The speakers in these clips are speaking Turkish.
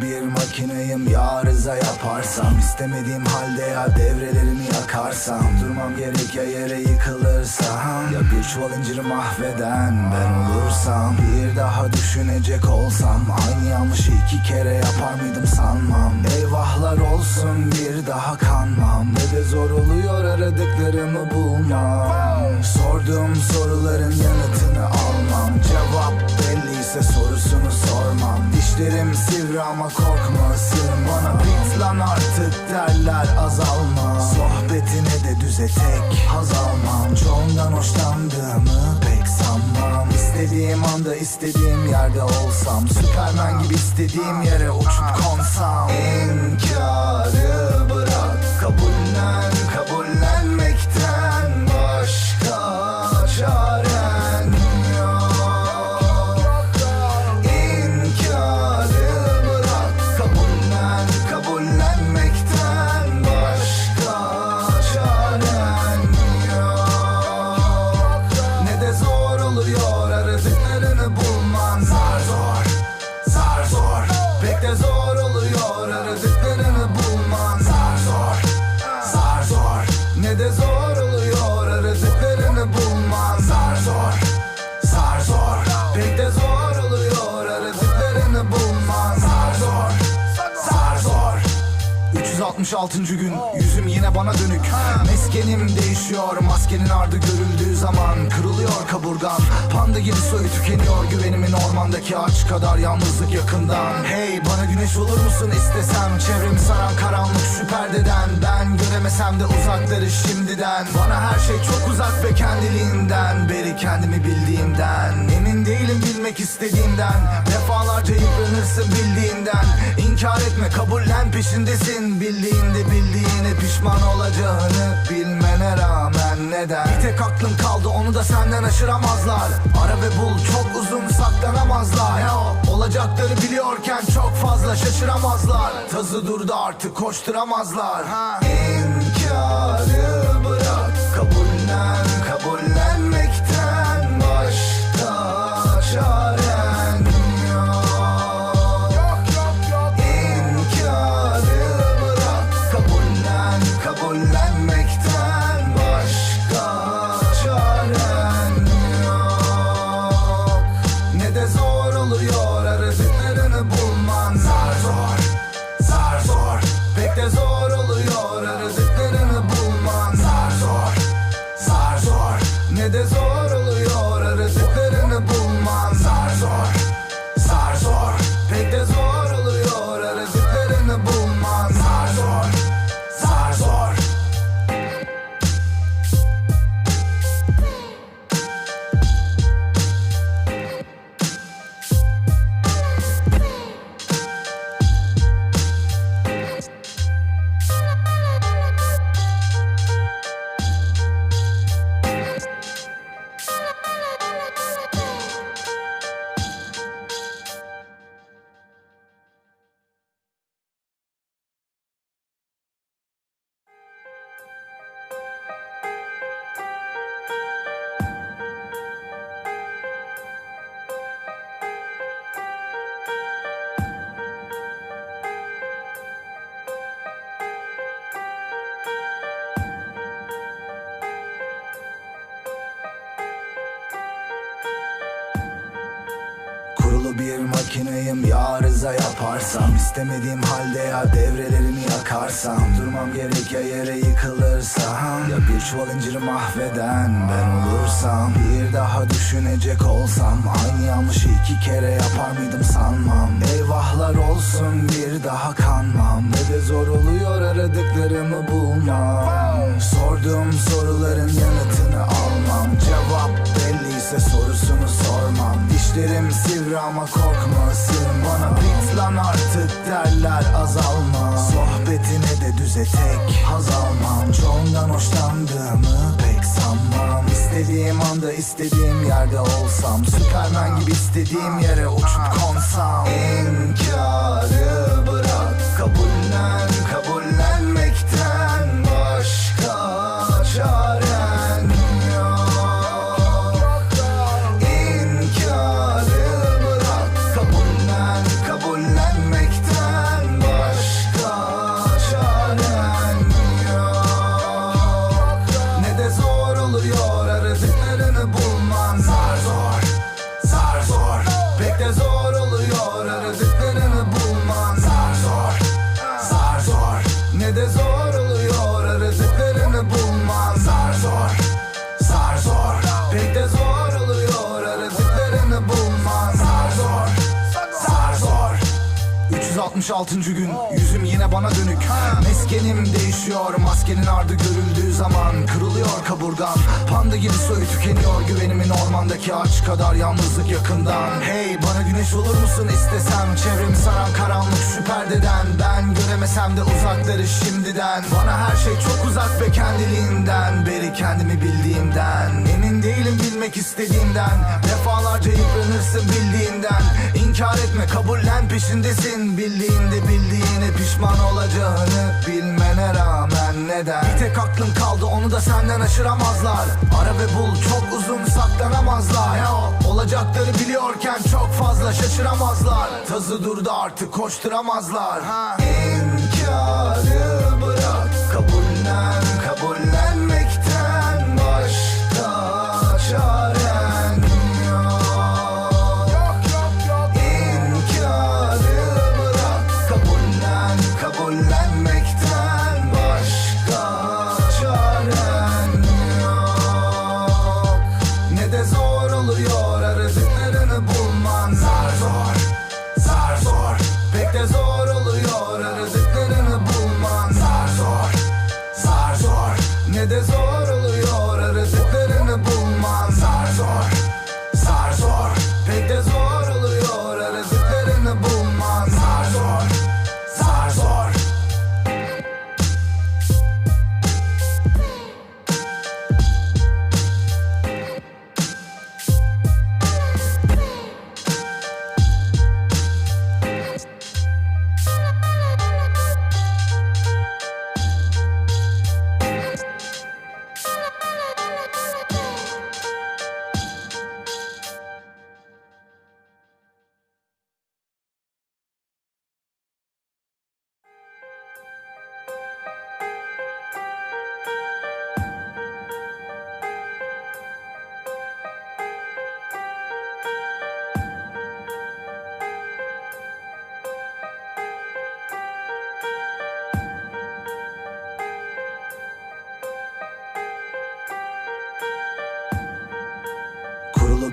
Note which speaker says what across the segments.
Speaker 1: bir makineyim ya arıza yaparsam. İstemediğim halde ya devrelerini yakarsam. Durmam gerek ya yere yıkılırsam. Ya bir çuval inciri mahveden ben olursam. Bir daha düşünecek olsam. Aynı yanlışı iki kere yapar mıydım sanmam. Eyvahlar olsun bir daha kanmam. Ne de zor oluyor aradıklarımı bulmam. Sorduğum soruların Cevap belliyse sorusunu sormam. Dişlerim sivri ama korkma ısırın. Bana Bit lan artık derler azalma. Sohbetine de düze tek haz almam. Çoğundan hoşlandığımı pek sanmam. İstediğim anda istediğim yerde olsam. Süpermen gibi istediğim yere uçup konsam. İnkarı Pek de zor 366. gün yüzüm yine bana dönük. Meskenim değişiyor maskenin ardı görüldüğü zaman Kırılıyor kaburgan panda gibi soyu tükeniyor Güvenimin ormandaki ağaç kadar yalnızlık yakından. Hey bana güneş olur musun istesem? Çevremi saran karanlık şu perdeden. Ben göremesem de uzakları şimdiden. Bana her şey çok uzak ve kendiliğinden. Beri kendimi bildiğimden. Emin değilim bilmek istediğimden Defalarca yıpranırsın bildiğinden. İnkar etme kabullen peşindesin. Bildiğinde bildiğine pişman olacağını Bilmene rağmen neden? Bir tek aklın kaldı onu da senden aşıramazlar. Ara ve bul çok uzun saklanamazlar. Ya o olacakları biliyorken çok fazla şaşıramazlar. Tazı durdu artık koşturamazlar. Ha. İnkarı Ne de Kurulu bir makineyim. Ya arıza yaparsam istemediğim halde ya devrelerini yakarsam. Durmam gerek ya yere yıkılırsam. Ya bir çuval inciri mahveden ben olursam. Bir daha düşünecek olsam Aynı yanlışı iki kere yapar mıydım sanmam. Eyvahlar olsun bir daha kanmam. Ne de zor oluyor aradıklarımı bulmam. Sorduğum soruların yanıtını almam. Cevap belliyse sorusunu sormam. Dişlerim sivri ama korkma ısırın bana Bit lan artık derler azalma. Sohbetine de düze tek haz almam. Çoğundan hoşlandığımı pek sanmam. İstediğim anda istediğim yerde olsam Süpermen gibi istediğim yere uçup konsam. İnkarı bırak kabullen 366. gün Yüzüm yine bana dönük. Meskenim değişiyor Maskenin ardı görüldüğü zaman Kırılıyor kaburgan Panda gibi soyu tükeniyor Güvenimin ormandaki ağaç kadar Yalnızlık yakından. Hey bana güneş olur musun istesem? Çevremi saran karanlık şu perdeden. Ben göremesem de uzakları şimdiden. Bana her şey çok uzak ve kendiliğinden. Beri kendimi bildiğimden. Emin değilim bilmek istediğimden. Defalarca yıpranırsın bildiğinden İnkar etme kabullen peşindesin. Bildiğinde bildiğine pişman olacağını Bilmene rağmen neden? Bir tek aklın kaldı onu da senden aşıramazlar. Ara ve bul çok uzun saklanamazlar. Ya, Olacakları biliyorken çok fazla şaşıramazlar. Tazı durdu artık koşturamazlar. İnkarı bırak kabullen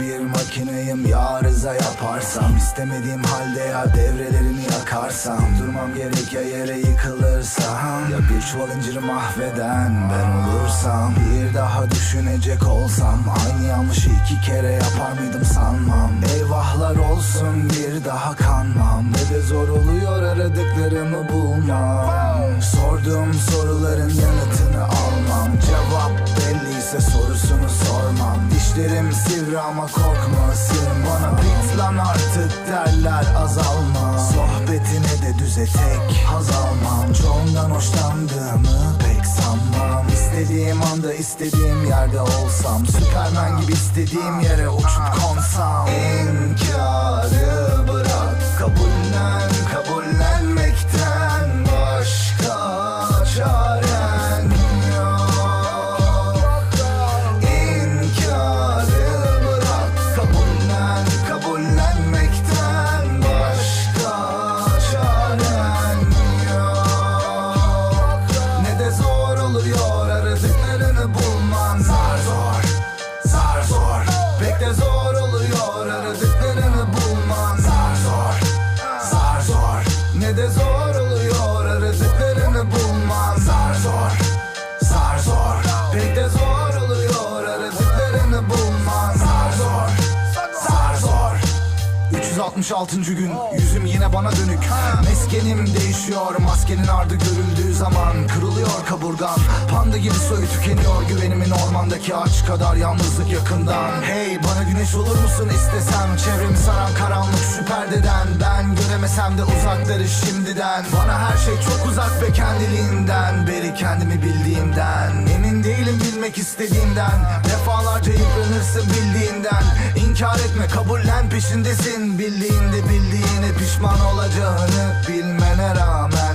Speaker 1: Bir makineyim ya arıza yaparsam istemediğim halde ya devrelerini yakarsam Durmam gerek ya yere yıkılırsam Ya bir çuval inciri mahveden ben olursam Bir daha düşünecek olsam Aynı yanlışı iki kere yapar mıydım sanmam? Eyvahlar olsun bir daha kanmam Ne de zor oluyor aradıklarımı bulmam. Sorduğum soruların yanıtını almam. Cevap belliyse sorusunu sormam Dişlerim sivri ama korkma. Isırın bana Bit lan artık derler azalma. Sohbetine de düze tek haz almam. Çoğundan hoşlandığımı pek sanmam. İstediğim anda istediğim yerde olsam. Süpermen gibi istediğim yere uçup konsam. İnkarı 366. gün Yüzüm yine bana dönük. Meskenim değişiyor Maskenin ardı görüldüğü zaman Kırılıyor kaburgan Panda gibi soyu tükeniyor Güvenimin ormandaki ağaç kadar Yalnızlık yakından. Hey bana güneş olur musun istesem? Çevremi saran karanlık Ben göremesem de uzakları şimdiden. Bana her şey çok uzak ve kendiliğinden. Beri kendimi bildiğimden. Emin değilim bilmek istediğimden. Defalarca yıpranırsın bildiğinden. İnkar etme kabullen peşindesin. Bildiğinde bildiğine pişman olacağını Bilmene rağmen